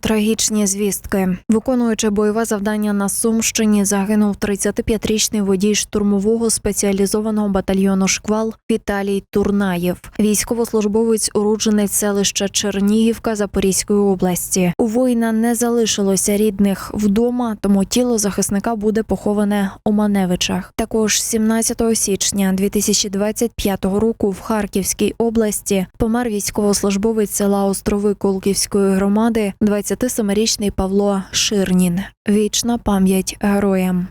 Трагічні звістки. Виконуючи бойове завдання на Сумщині, загинув 35-річний водій штурмового спеціалізованого батальйону Шквал Віталій Турнаєв, військовослужбовець уродженець селища Чернігівка Запорізької області. У воїна не залишилося рідних вдома, тому тіло захисника буде поховане у Маневичах. Також 17 січня 2025 року в Харківській області помер військовослужбовець села Острови Колківської громади, 27-річний Павло Ширнін. Вічна пам'ять героям.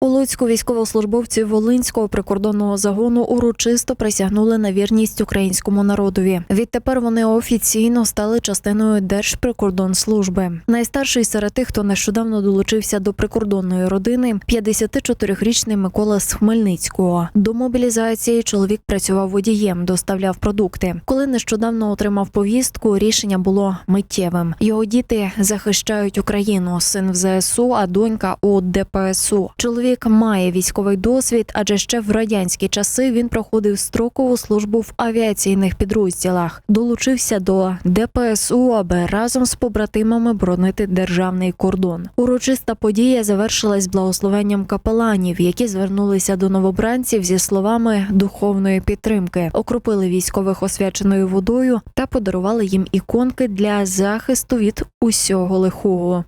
У Луцьку військовослужбовці Волинського прикордонного загону урочисто присягнули на вірність українському народові. Відтепер вони офіційно стали частиною Держприкордонслужби. Найстарший серед тих, хто нещодавно долучився до прикордонної родини, 54-річний Микола з Хмельницького. До мобілізації чоловік працював водієм, доставляв продукти. Коли нещодавно отримав повістку, рішення було миттєвим. Його діти захищають Україну. Син в ЗСУ, а донька у ДПСУ. Чоловік має військовий досвід, адже ще в радянські часи він проходив строкову службу в авіаційних підрозділах. Долучився до ДПСУ, аби разом з побратимами боронити державний кордон. Урочиста подія завершилась благословенням капеланів, які звернулися до новобранців зі словами духовної підтримки, окропили військових освяченою водою та подарували їм іконки для захисту від усього лихого.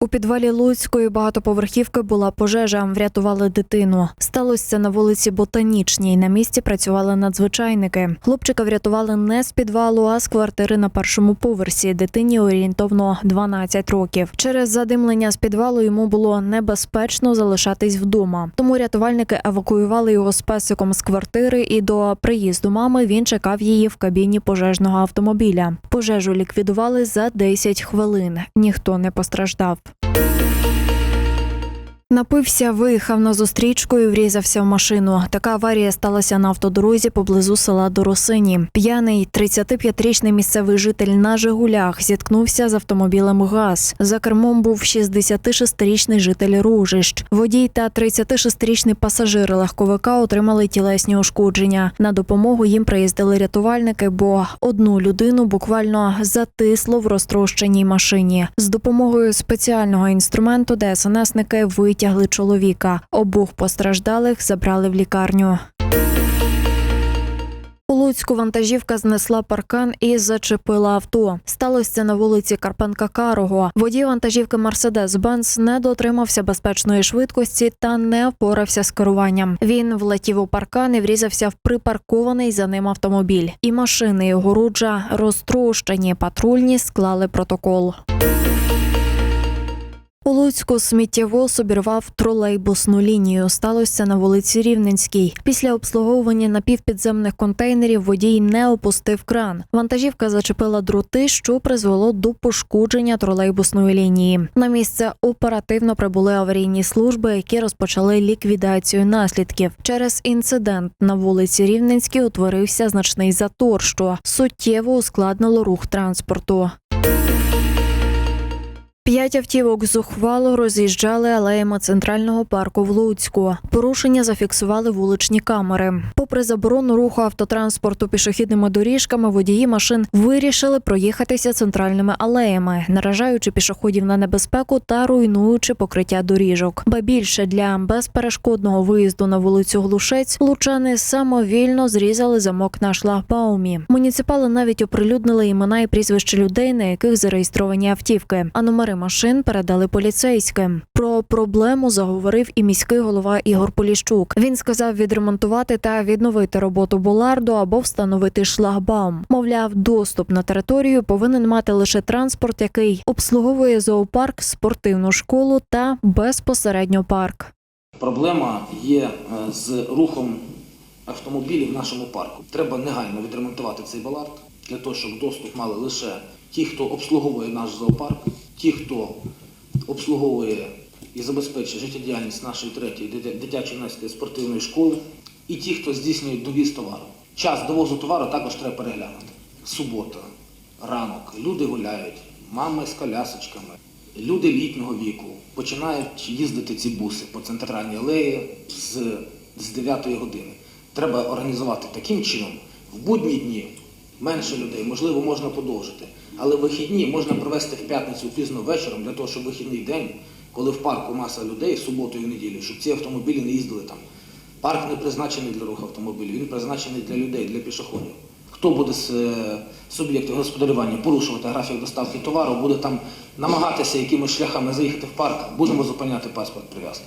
У підвалі Луцької багатоповерхівки була пожежа. Врятували дитину. Сталося на вулиці Ботанічній. На місці працювали надзвичайники. Хлопчика врятували не з підвалу, а з квартири на першому поверсі. Дитині орієнтовно 12 років. Через задимлення з підвалу йому було небезпечно залишатись вдома. Тому рятувальники евакуювали його з песиком з квартири. І до приїзду мами він чекав її в кабіні пожежного автомобіля. Пожежу ліквідували за 10 хвилин. Ніхто не постраждав. Thank you. Напився, виїхав на зустрічку і врізався в машину. Така аварія сталася на автодорозі поблизу села Доросині. П'яний 35-річний місцевий житель на Жигулях зіткнувся з автомобілем ГАЗ. За кермом був 66-річний житель Ружищ. Водій та 36-річний пасажир легковика отримали тілесні ушкодження. На допомогу їм приїздили рятувальники, бо одну людину буквально затисло в розтрощеній машині. З допомогою спеціального інструменту ДСНСники витягли чоловіка. Обох постраждалих забрали в лікарню. У Луцьку вантажівка знесла паркан і зачепила авто. Сталося це на вулиці Карпенка Карого. Водій вантажівки Мерседес Бенц не дотримався безпечної швидкості та не впорався з керуванням. Він влетів у паркан і врізався в припаркований за ним автомобіль. І машини і огороджа розтрощені. Патрульні склали протокол. У Луцьку сміттєвоз обірвав тролейбусну лінію. Сталося на вулиці Рівненській. Після обслуговування напівпідземних контейнерів водій не опустив кран. Вантажівка зачепила дроти, що призвело до пошкодження тролейбусної лінії. На місце оперативно прибули аварійні служби, які розпочали ліквідацію наслідків. Через інцидент на вулиці Рівненській утворився значний затор, що суттєво ускладнило рух транспорту. П'ять автівок зухвало роз'їжджали алеями центрального парку в Луцьку. Порушення зафіксували вуличні камери. Попри заборону руху автотранспорту пішохідними доріжками, водії машин вирішили проїхатися центральними алеями, наражаючи пішоходів на небезпеку та руйнуючи покриття доріжок. Ба більше для безперешкодного виїзду на вулицю Глушець лучани самовільно зрізали замок на шлагбаумі. Муніципали навіть оприлюднили імена і прізвища людей, на яких зареєстровані автівки, а номери машин передали поліцейським. Про проблему заговорив і міський голова Ігор Поліщук. Він сказав відремонтувати та відновити роботу Боларду або встановити шлагбаум. Мовляв, доступ на територію повинен мати лише транспорт, який обслуговує зоопарк, спортивну школу та безпосередньо парк. Проблема є е, з рухом автомобілів в нашому парку. Треба негайно відремонтувати цей балард для того, щоб доступ мали лише ті, хто обслуговує наш зоопарк, ті, хто обслуговує і забезпечує життєдіяльність нашої третьої дитя- дитячо-юнацької спортивної школи, і ті, хто здійснює довіз товару. Час довозу товару також треба переглянути. Субота, ранок, люди гуляють, мами з колясочками, люди літнього віку починають їздити ці буси по центральній алеї з, з 9 години. Треба організувати таким чином в будні дні менше людей, можливо, можна подовжити. Але вихідні можна провести в п'ятницю пізно вечором, для того, щоб вихідний день, коли в парку маса людей, суботу і неділю, щоб ці автомобілі не їздили там. Парк не призначений для руху автомобілів, він призначений для людей, для пішоходів. Хто буде з е, суб'єктів господарювання порушувати графік доставки товару, буде там намагатися якимись шляхами заїхати в парк, будемо зупиняти паспорт прив'язки.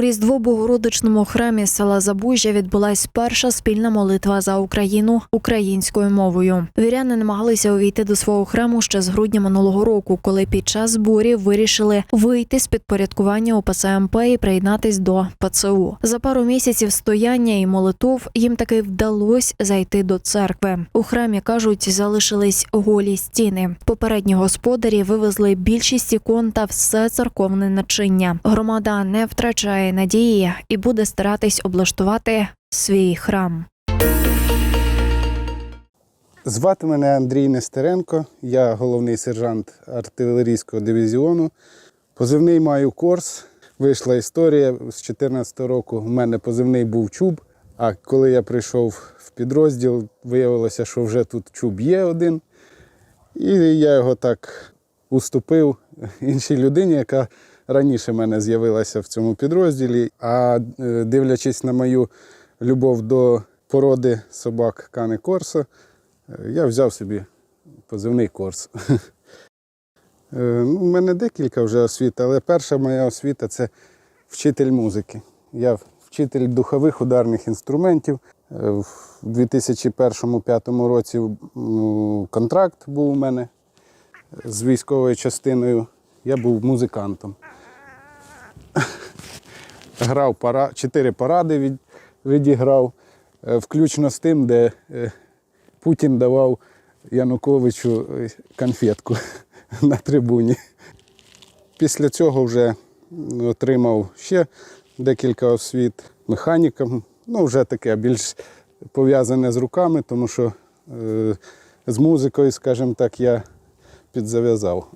У Різдво Богородичному храмі села Забужжя відбулась перша спільна молитва за Україну українською мовою. Віряни намагалися увійти до свого храму ще з грудня минулого року, коли під час зборів вирішили вийти з підпорядкування УПЦ МП і приєднатись до ПЦУ. За пару місяців стояння і молитов їм таки вдалося зайти до церкви. У храмі кажуть, залишились голі стіни. Попередні господарі вивезли більшість ікон та все церковне начиння. Громада не втрачає надії і буде старатись облаштувати свій храм. Звати мене Андрій Нестеренко, я головний сержант артилерійського дивізіону. Позивний маю Корс. Вийшла історія з 2014 року. У мене позивний був чуб. А коли я прийшов в підрозділ, виявилося, що вже тут чуб є один. І я його так уступив іншій людині, яка раніше мене з'явилася в цьому підрозділі. А е, дивлячись на мою любов до породи собак Кане Корсо, е, я взяв собі позивний Корс. Е, ну, У мене декілька вже освіт, але перша моя освіта це вчитель музики. Я вчитель духових ударних інструментів. В 2001-2005 році контракт був у мене з військовою частиною. Я був музикантом. Грав пара, чотири паради від, відіграв, е, включно з тим, де е, Путін давав Януковичу е, конфетку на трибуні. Після цього вже отримав ще декілька освіт механіком. Ну, вже таке більш пов'язане з руками, тому що з музикою, скажімо так, я підзав'язав.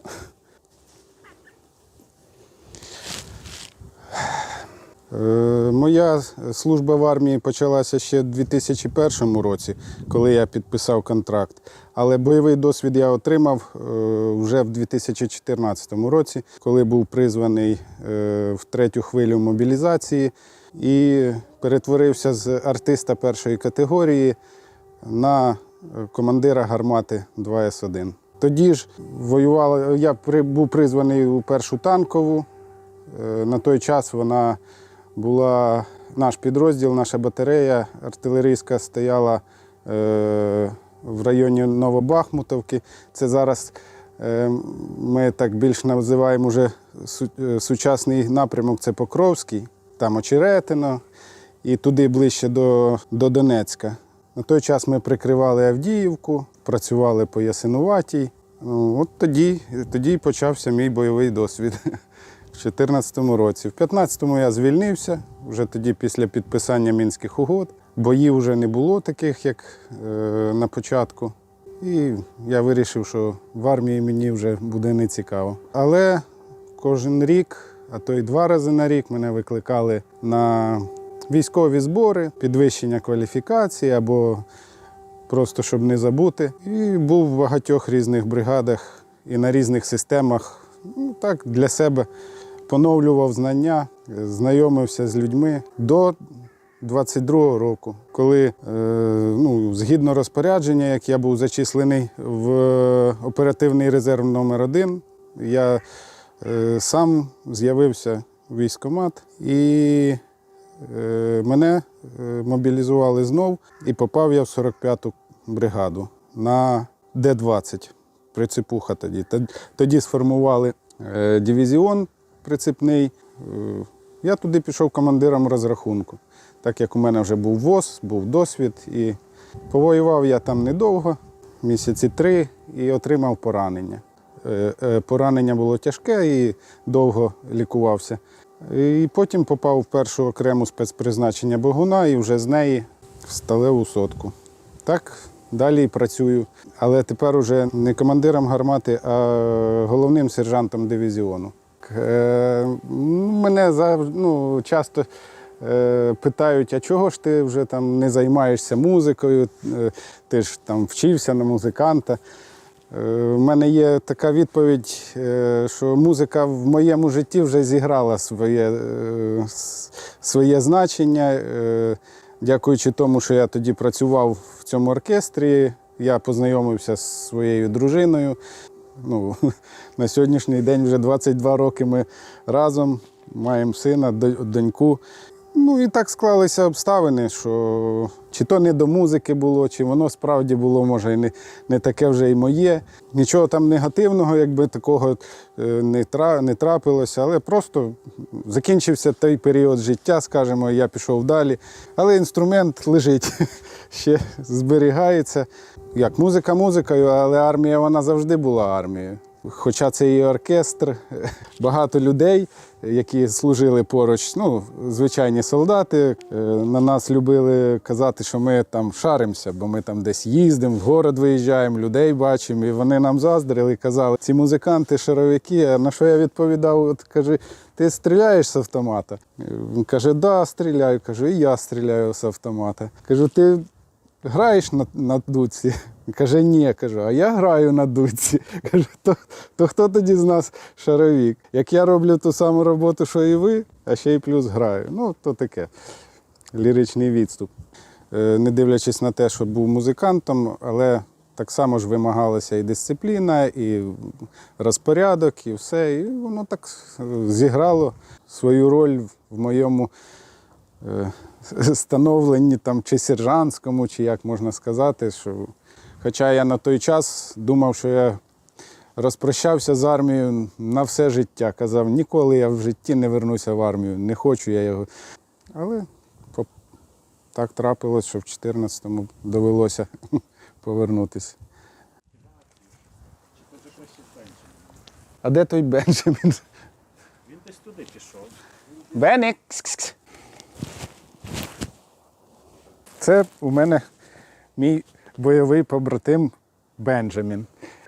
Моя служба в армії почалася ще в 2001 році, коли я підписав контракт. Але бойовий досвід я отримав е, вже в 2014 році, коли був призваний е, в третю хвилю мобілізації і перетворився з артиста першої категорії на е, командира гармати 2С1. Тоді ж воювала, я був призваний у першу танкову. Е, На той час вона була наш підрозділ, наша батарея артилерійська стояла е, в районі Новобахмутовки. Це зараз е, ми так більш називаємо вже е, сучасний напрямок це Покровський, там Очеретино і туди ближче до, до Донецька. На той час ми прикривали Авдіївку, працювали по Ясинуватій. Ну, от тоді, тоді почався мій бойовий досвід. В 2014 році. В 2015-му я звільнився, вже тоді після підписання мінських угод. Боїв вже не було таких, як е, на початку. І я вирішив, що в армії мені вже буде не цікаво. Але кожен рік, а то й два рази на рік, мене викликали на військові збори, підвищення кваліфікації або просто щоб не забути. І був в багатьох різних бригадах і на різних системах. Ну, так, для себе поновлював знання, знайомився з людьми до 22-го року, коли, е, ну, згідно розпорядження, як я був зачислений в оперативний резерв номер 1 я е, сам з'явився в військкомат і е, мене мобілізували знов і попав я в 45-ту бригаду на Д-20. Прицепуха тоді. Тоді сформували дивізіон прицепний. Е, Я туди пішов командиром розрахунку, так як у мене вже був ВОЗ, був досвід. І повоював я там недовго, місяці три, і отримав поранення. Е, е, Поранення було тяжке і довго лікувався. І потім попав в першу окрему спецпризначення Богуна і вже з неї в сталеву сотку. Так, далі і працюю. Але тепер уже не командиром гармати, а головним сержантом дивізіону. Е, ну, Мене ну, часто е, питають, а чого ж ти вже там не займаєшся музикою, Е, ти ж там вчився на музиканта. Е, У мене є така відповідь, е, що музика в моєму житті вже зіграла своє, е, своє значення. Е, Дякуючи тому, що я тоді працював в цьому оркестрі, я познайомився з своєю дружиною. Ну, на сьогоднішній день вже 22 роки ми разом маємо сина, доньку. Ну і так склалися обставини, що чи то не до музики було, чи воно справді було, може, і не, не таке вже і моє. Нічого там негативного, якби такого е, не, тра, не трапилося, але просто закінчився той період життя, скажімо, я пішов далі. Але інструмент лежить, ще зберігається. Як музика музикою, але армія вона завжди була армією. Хоча це і оркестр, багато людей, які служили поруч, ну, звичайні солдати, е, на нас любили казати, що ми там шаримося, бо ми там десь їздимо, в город виїжджаємо, людей бачимо. І вони нам заздрили казали, ці музиканти, шаровики. А на що я відповідав? От каже, ти стріляєш з автомата? Він каже, да, стріляю. Кажу, і я стріляю з автомата. Кажу, ти граєш на, на дудці? Каже, ні, кажу, а я граю на дудці. Кажу, то, то хто тоді з нас шаровік? Як я роблю ту саму роботу, що і ви, а ще й плюс граю. Ну, то таке ліричний відступ. Е, Не дивлячись на те, що був музикантом, але так само ж вимагалася і дисципліна, і розпорядок, і все. І воно так зіграло свою роль в моєму е, становленні там, чи сержантському, чи як можна сказати. Що... Хоча я на той час думав, що я розпрощався з армією на все життя. Казав, ніколи я в житті не вернуся в армію, не хочу я його. Але так трапилось, що в 14-му довелося повернутися. А де той Бенджамін? Він десь туди пішов. Беник. Це у мене мій бойовий побратим Бенджамін.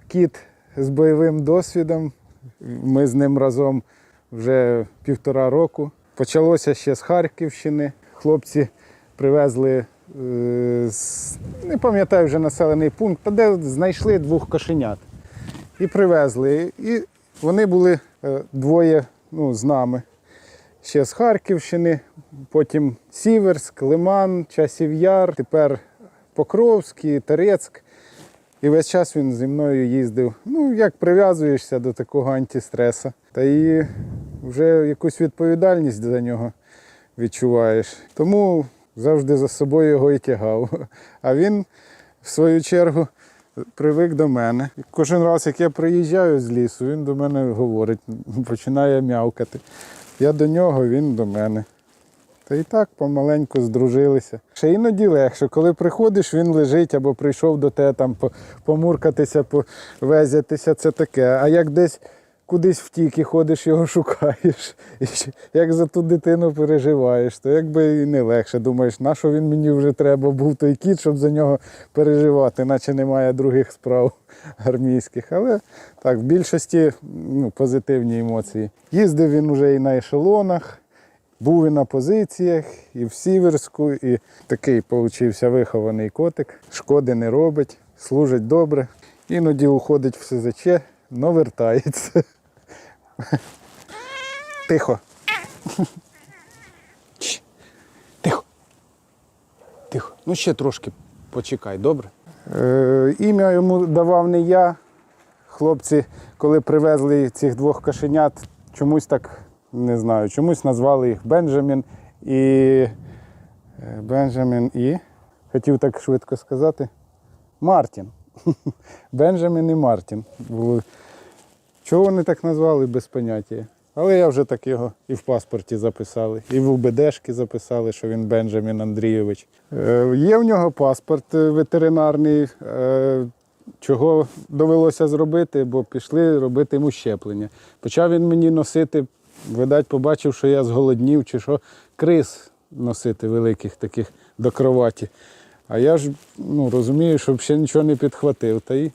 Кіт з бойовим досвідом. Ми з ним разом вже півтора року. Почалося ще з Харківщини. Хлопці привезли, е, не пам'ятаю вже населений пункт, де знайшли двох кошенят. І привезли. І вони були е, двоє ну, з нами ще з Харківщини, потім Сіверськ, Лиман, Часів Яр, тепер Покровський, Терецьк. І весь час він зі мною їздив. Ну, як прив'язуєшся до такого антистреса. Та і вже якусь відповідальність за нього відчуваєш. Тому завжди за собою його і тягав. А він, в свою чергу, привик до мене. Кожен раз, як я приїжджаю з лісу, він до мене говорить, починає м'явкати. Я до нього, він до мене. Та і так помаленьку здружилися. Ще іноді легше, коли приходиш, він лежить або прийшов до тебе там помуркатися, повезятися, це таке. А як десь кудись втік і ходиш, його шукаєш, і як за ту дитину переживаєш, то якби і не легше. Думаєш, на що він мені вже треба був той кіт, щоб за нього переживати, наче немає других справ армійських. Але так, в більшості ну, позитивні емоції. Їздив він уже і на ешелонах. Був і на позиціях, і в Сіверську, і такий получився вихований котик. Шкоди не робить, служить добре. Іноді уходить в СЗЧ, але вертається. Тихо. Тихо. Тихо. Ну ще трошки почекай, добре? Е, ім'я йому давав не я. Хлопці, коли привезли цих двох кошенят, чомусь так не знаю, чомусь назвали їх Бенджамін і. е, Бенджамін і. Хотів так швидко сказати. Мартін. Бенджамін і Мартін. Були. Чого вони так назвали, без поняття. Але я вже так його і в паспорті записали, і в УБДшки записали, що він Бенджамін Андрійович. Е, Є в нього паспорт е, ветеринарний, е, чого довелося зробити, бо пішли робити йому щеплення. Почав він мені носити, видать, побачив, що я зголоднів, чи що, крис носити великих таких до кроваті. А я ж ну, розумію, щоб ще нічого не підхватив. Та й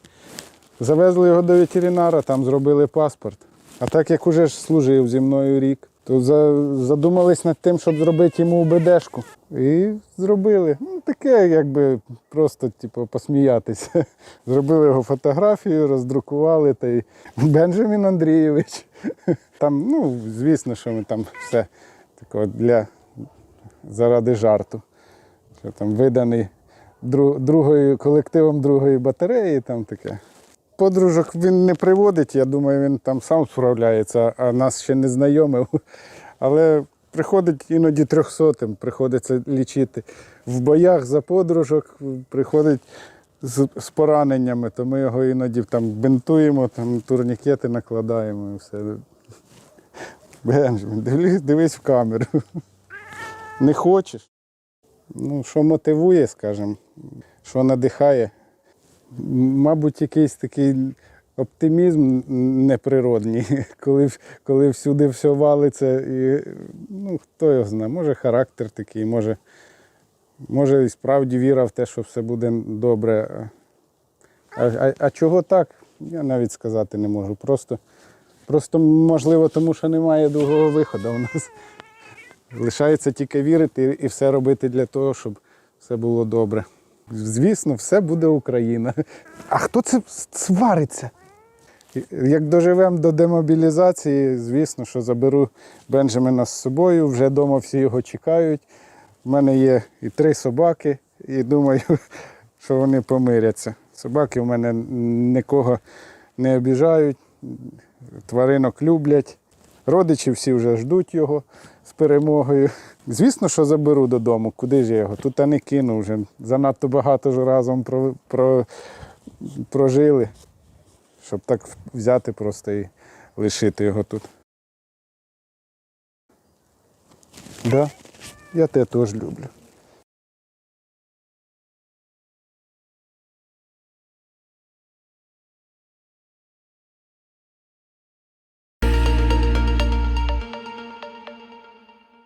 Завезли його до ветеринара, там зробили паспорт. А так як уже ж служив зі мною рік, То за- задумались над тим, щоб зробити йому УБДшку. І зробили. Ну, таке, якби просто типу, посміятися. Зробили його фотографію, роздрукували та й Бенджамін Андрійович. Там, ну, звісно, що ми там все такого для заради жарту. Що там виданий дру- другою, колективом другої батареї, там таке. Подружок він не приводить, я думаю, він там сам справляється, а нас ще не знайомив. Але приходить іноді трьохсотим, приходиться лічити. В боях за подружок приходить з, з пораненнями, то ми його іноді там бинтуємо, там турнікети накладаємо і все. Бенджамін, дивись, дивись в камеру. Не хочеш? Ну, що мотивує, скажімо, що надихає. Мабуть, якийсь такий оптимізм неприродній, коли, коли всюди все валиться. І, ну, хто його знає, може характер такий, може, може і справді віра в те, що все буде добре. А, а, а чого так? Я навіть сказати не можу. Просто, просто можливо, тому що немає другого виходу у нас. Лишається тільки вірити і все робити для того, щоб все було добре. Звісно, все буде Україна. А хто це свариться? Як доживемо до демобілізації, звісно, що заберу Бенджамина з собою. Вже вдома всі його чекають. У мене є і три собаки, і думаю, що вони помиряться. Собаки в мене нікого не обіжають, тваринок люблять. Родичі всі вже ждуть його з перемогою. Звісно, що заберу додому. Куди ж я його? Тут я не кину вже. Занадто багато ж разом про, про, прожили, щоб так взяти просто і лишити його тут. Да, я тебе теж люблю.